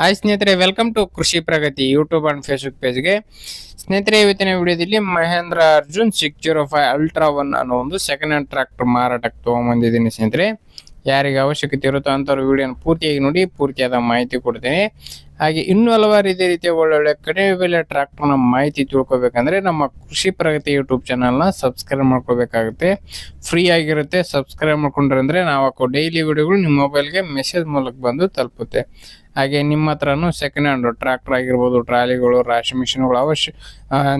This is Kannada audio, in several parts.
ಹಾಯ್ ಸ್ನೇಹಿತರೆ welcome to Krishi Pragati YouTube and Facebook ಪೇಜ್ಗೆ ಸ್ನೇಹಿತರೆ, ಇವತ್ತಿನ ವಿಡಿಯೋದಲ್ಲಿ Mahindra Arjun six zero five ultra one ಅನ್ನೋ ಒಂದು ಸೆಕೆಂಡ್ ಹ್ಯಾಂಡ್ ಟ್ರ್ಯಾಕ್ಟರ್ ಮಾರಾಟಕ್ಕೆ ತೊಗೊಂಬಂದಿದ್ದೀನಿ ಸ್ನೇಹಿತರೆ. ಯಾರಿಗೆ ಅವಶ್ಯಕತೆ ಇರುತ್ತೋ ಅಂಥವ್ರು ವಿಡಿಯೋನ ಪೂರ್ತಿಯಾಗಿ ನೋಡಿ, ಪೂರ್ತಿಯಾದ ಮಾಹಿತಿ ಕೊಡ್ತೇನೆ. ಹಾಗೆ ಇನ್ನೂ ಹಲವಾರು ಇದೇ ರೀತಿಯ ಒಳ್ಳೊಳ್ಳೆ ಕಡಿಮೆ ಬೆಲೆ ಟ್ರ್ಯಾಕ್ಟರ್ನ ಮಾಹಿತಿ ತಿಳ್ಕೊಬೇಕಂದ್ರೆ ನಮ್ಮ ಕೃಷಿ ಪ್ರಗತಿ ಯೂಟ್ಯೂಬ್ ಚಾನಲ್ನ ಸಬ್ಸ್ಕ್ರೈಬ್ ಮಾಡ್ಕೋಬೇಕಾಗುತ್ತೆ. ಫ್ರೀ ಆಗಿರುತ್ತೆ ಸಬ್ಸ್ಕ್ರೈಬ್ ಮಾಡ್ಕೊಂಡ್ರೆ ಅಂದರೆ ನಾವು ಹಾಕೋ ಡೈಲಿ ವಿಡಿಯೋಗಳು ನಿಮ್ಮ ಮೊಬೈಲ್ಗೆ ಮೆಸೇಜ್ ಮೂಲಕ ಬಂದು ತಲುಪುತ್ತೆ. ಹಾಗೆ ನಿಮ್ಮ ಹತ್ರನೂ ಸೆಕೆಂಡ್ ಹ್ಯಾಂಡ್ ಟ್ರ್ಯಾಕ್ಟರ್ ಆಗಿರ್ಬೋದು, ಟ್ರಾಲಿಗಳು, ರಾಶಿ ಮಿಷಿನ್ಗಳು ಅವಶ್ಯ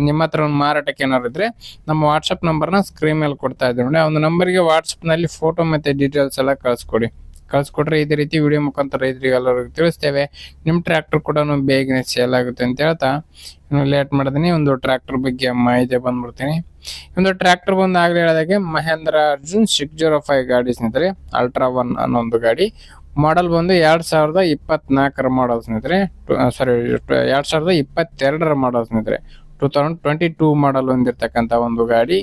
ನಿಮ್ಮ ಹತ್ರ ಒಂದು ಮಾರಾಟಕ್ಕೆ ಏನಾರು ಇದ್ರೆ ನಮ್ಮ ವಾಟ್ಸಪ್ ನಂಬರ್ನ ಸ್ಕ್ರೀನ್ ಮೇಲೆ ಕೊಡ್ತಾ ಇದ್ದೀವಿ ನೋಡಿ. ಒಂದು ನಂಬರ್ಗೆ ವಾಟ್ಸಪ್ನಲ್ಲಿ ಫೋಟೋ ಮತ್ತು ಡೀಟೇಲ್ಸ್ ಎಲ್ಲ ಕಳಿಸ್ಕೊಡಿ. ಕಳ್ಸಿಕೊಟ್ರೆ ಇದೇ ರೀತಿ ವಿಡಿಯೋ ಮುಖಾಂತರ ಇದ್ರಿಗೆ ಎಲ್ಲರಿಗೂ ತಿಳಿಸ್ತೇವೆ. ನಿಮ್ಮ ಟ್ರ್ಯಾಕ್ಟರ್ ಕೂಡ ಬೇಗನೆ ಸೇಲ್ ಆಗುತ್ತೆ ಅಂತ ಹೇಳ್ತಾ ಇನ್ನು ಲೇಟ್ ಮಾಡಿದೀನಿ. ಒಂದು ಟ್ರ್ಯಾಕ್ಟರ್ ಬಗ್ಗೆ ಮಾಹಿತಿ ಬಂದ್ಬಿಡ್ತೀನಿ. ಒಂದು ಟ್ರ್ಯಾಕ್ಟರ್ ಬಂದು ಆಗಲೇ ಹೇಳಿದಾಗೆ Mahindra Arjun six zero five ಗಾಡಿ ಸ್ನೇಹಿತರೆ ಅಲ್ಟ್ರಾ ಒನ್ ಅನ್ನೋ ಒಂದು ಗಾಡಿ. ಮಾಡಲ್ ಬಂದು ಎರಡ್ ಸಾವಿರದ ಇಪ್ಪತ್ನಾಲ್ಕರ ಮಾಡಲ್ ಸ್ನೇಹಿತರೆ. ಸಾರಿ ಎರಡ್ ಸಾವಿರದ ಇಪ್ಪತ್ತೆರಡರ ಮಾಡಲ್ ಸ್ನೇಹಿತರೆ. Two thousand twenty two model ಹೊಂದಿರತಕ್ಕಂಥ ಒಂದು ಗಾಡಿ.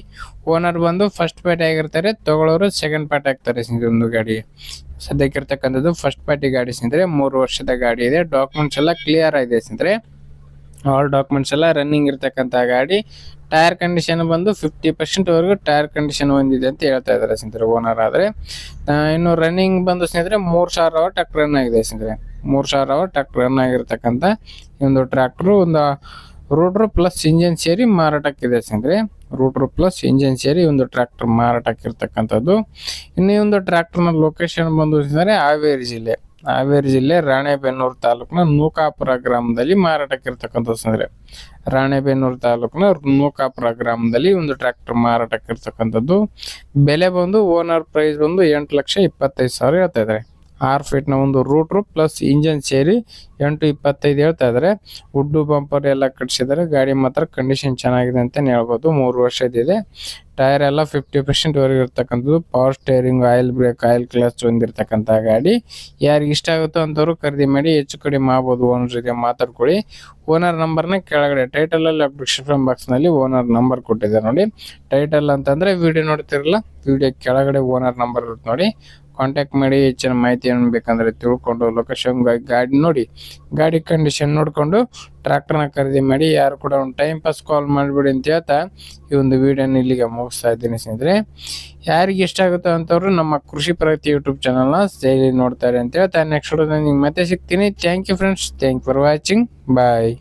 ಓನರ್ ಬಂದು ಫಸ್ಟ್ ಪಾರ್ಟಿ ಆಗಿರ್ತಾರೆ, ತಗೊಳ್ಳೋರು ಸೆಕೆಂಡ್ ಪಾರ್ಟಿ ಆಗ್ತಾರೆ ಸ್ನೇಹಿತರೆ ಒಂದು ಗಾಡಿ. ಸದ್ಯಕ್ಕೆ ಇರ್ತಕ್ಕಂಥದ್ದು ಫಸ್ಟ್ ಪಾರ್ಟಿ ಗಾಡಿ ಸ್ನೇಹಿತರೆ. ಮೂರು ವರ್ಷದ ಗಾಡಿ ಇದೆ. ಡಾಕ್ಯುಮೆಂಟ್ಸ್ ಎಲ್ಲ ಕ್ಲಿಯರ್ ಆಗಿದೆ ಸ್ನೇಹಿತರೆ. ಆಲ್ ಡಾಕ್ಯುಮೆಂಟ್ಸ್ ಎಲ್ಲ ರನ್ನಿಂಗ್ ಇರ್ತಕ್ಕಂಥ ಗಾಡಿ. ಟೈರ್ ಕಂಡೀಷನ್ ಬಂದು ಫಿಫ್ಟಿ ಪರ್ಸೆಂಟ್ ವರೆಗೂ ಟೈರ್ ಕಂಡೀಷನ್ ಹೊಂದಿದೆ ಅಂತ ಹೇಳ್ತಾ ಇದ್ದಾರೆ ಸ್ನೇಹಿತರೆ ಓನರ್ ಆದರೆ. ಇನ್ನು ರನ್ನಿಂಗ್ ಬಂದು ಸ್ನೇಹಿತರೆ, ಮೂರು ಸಾವಿರ ಅವರ್ ಟ್ರ್ಯಾಕ್ಟರ್ ರನ್ ಆಗಿದೆ ಸ್ನೇಹಿತರೆ. ಮೂರು ಸಾವಿರ ಅವರ್ ಟ್ರ್ಯಾಕ್ಟರ್ ರನ್ ಆಗಿರ್ತಕ್ಕಂಥ ಒಂದು ಟ್ರ್ಯಾಕ್ಟ್ರು ಒಂದು ರೂಟ್ರು ಪ್ಲಸ್ ಇಂಜಿನ್ ಸೇರಿ ಮಾರಾಟಕ್ಕಿದೆ ಸ್ನೇಹಿತರೆ. ರೂಟ್ರು ಪ್ಲಸ್ ಇಂಜಿನ್ ಸೇರಿ ಒಂದು ಟ್ರ್ಯಾಕ್ಟರ್ ಮಾರಾಟಕ್ಕಿರ್ತಕ್ಕಂಥದ್ದು. ಇನ್ನು ಒಂದು ಟ್ರ್ಯಾಕ್ಟರ್ನ ಲೊಕೇಶನ್ ಬಂದು ಹಾವೇರಿ ಜಿಲ್ಲೆ. ಹಾವೇರಿ ಜಿಲ್ಲೆ ರಾಣೆಬೆನ್ನೂರು ತಾಲೂಕಿನ ನೂಕಾಪುರ ಗ್ರಾಮದಲ್ಲಿ ಮಾರಾಟಕ್ಕಿರ್ತಕ್ಕಂಥ ಸಂದ್ರೆ ರಾಣೆಬೆನ್ನೂರು ತಾಲೂಕಿನ ನೂಕಾಪುರ ಗ್ರಾಮದಲ್ಲಿ ಒಂದು ಟ್ರ್ಯಾಕ್ಟರ್ ಮಾರಾಟಕ್ಕಿರ್ತಕ್ಕಂಥದ್ದು ಬೆಲೆ ಬಂದು ಓನರ್ ಪ್ರೈಸ್ ಬಂದು ಎಂಟು ಲಕ್ಷ ಇಪ್ಪತ್ತೈದು ಸಾವಿರ ಹೇಳ್ತಾ ಇದ್ದಾರೆ. ಆರು ಫೀಟ್ನ ಒಂದು ರೂಟ್ರು ಪ್ಲಸ್ ಇಂಜನ್ ಸೇರಿ ಎಂಟು ಇಪ್ಪತ್ತೈದು ಹೇಳ್ತಾ ಇದ್ದಾರೆ ಉಡ್ಡು ಬಂಪರ್ ಎಲ್ಲ ಕಟ್ಸಿದ್ದಾರೆ. ಗಾಡಿ ಮಾತ್ರ ಕಂಡೀಷನ್ ಚೆನ್ನಾಗಿದೆ ಅಂತಲೇ ಹೇಳ್ಬೋದು. ಮೂರು ವರ್ಷದಿದೆ ಟೈರ್ ಎಲ್ಲ ಫಿಫ್ಟಿ ಪರ್ಸೆಂಟ್ ವರೆಗೆ ಇರ್ತಕ್ಕಂಥದ್ದು. Power steering oil brake oil clutch ಹೊಂದಿರತಕ್ಕಂಥ ಗಾಡಿ. ಯಾರಿಗೆ ಇಷ್ಟ ಆಗುತ್ತೋ ಅಂಥವ್ರು ಖರೀದಿ ಮಾಡಿ ಹೆಚ್ಚು ಕಡಿಮೆ ಆಗ್ಬೋದು ಓನರ್ ಜೊತೆ ಮಾತಾಡ್ಕೊಳ್ಳಿ. ಓನರ್ ನಂಬರ್ನ ಕೆಳಗಡೆ ಟೈಟಲಲ್ಲಿ ಡಿಸ್ಕ್ರಿಪ್ಷನ್ ಬಾಕ್ಸ್ನಲ್ಲಿ ಓನರ್ ನಂಬರ್ ಕೊಟ್ಟಿದೆ ನೋಡಿ. ಟೈಟಲ್ ಅಂತಂದರೆ ವಿಡಿಯೋ ನೋಡ್ತಿರಲ್ಲ ವಿಡಿಯೋ ಕೆಳಗಡೆ ಓನರ್ ನಂಬರ್ ಇರುತ್ತೆ ನೋಡಿ. ಕಾಂಟ್ಯಾಕ್ಟ್ ಮಾಡಿ ಹೆಚ್ಚಿನ ಮಾಹಿತಿಯನ್ನು ಬೇಕಂದರೆ ತಿಳ್ಕೊಂಡು ಲೊಕೇಶನ್ ಗಾಡಿ ನೋಡಿ, ಗಾಡಿ ಕಂಡೀಷನ್ ನೋಡಿಕೊಂಡು ಟ್ರ್ಯಾಕ್ಟರ್ನ ಖರೀದಿ ಮಾಡಿ, ಯಾರು ಕೂಡ ಒಂದು ಟೈಮ್ ಪಾಸ್ ಕಾಲ್ ಮಾಡಿಬಿಡಿ ಅಂತ ಹೇಳ್ತಾ ಈ ಒಂದು ವಿಡಿಯೋನ ಇಲ್ಲಿಗೆ ಮುಗಿಸ್ತಾ ಇದ್ದೀನಿ ಸ್ನೇಹಿತರೆ. ಯಾರಿಗೆ ಇಷ್ಟ ಆಗುತ್ತೋ ಅಂತವರು ನಮ್ಮ ಕೃಷಿ ಪ್ರಗತಿ ಯೂಟ್ಯೂಬ್ ಚಾನಲ್ನ ಸೇರಿ ನೋಡ್ತಾರೆ ಅಂತ ಹೇಳ್ತಾ ನೆಕ್ಸ್ಟ್ ವಿಡಿಯೋದಲ್ಲಿ ನಿಮ್ಗೆ ಮತ್ತೆ ಸಿಗ್ತೀನಿ. Thank you friends thank for watching bye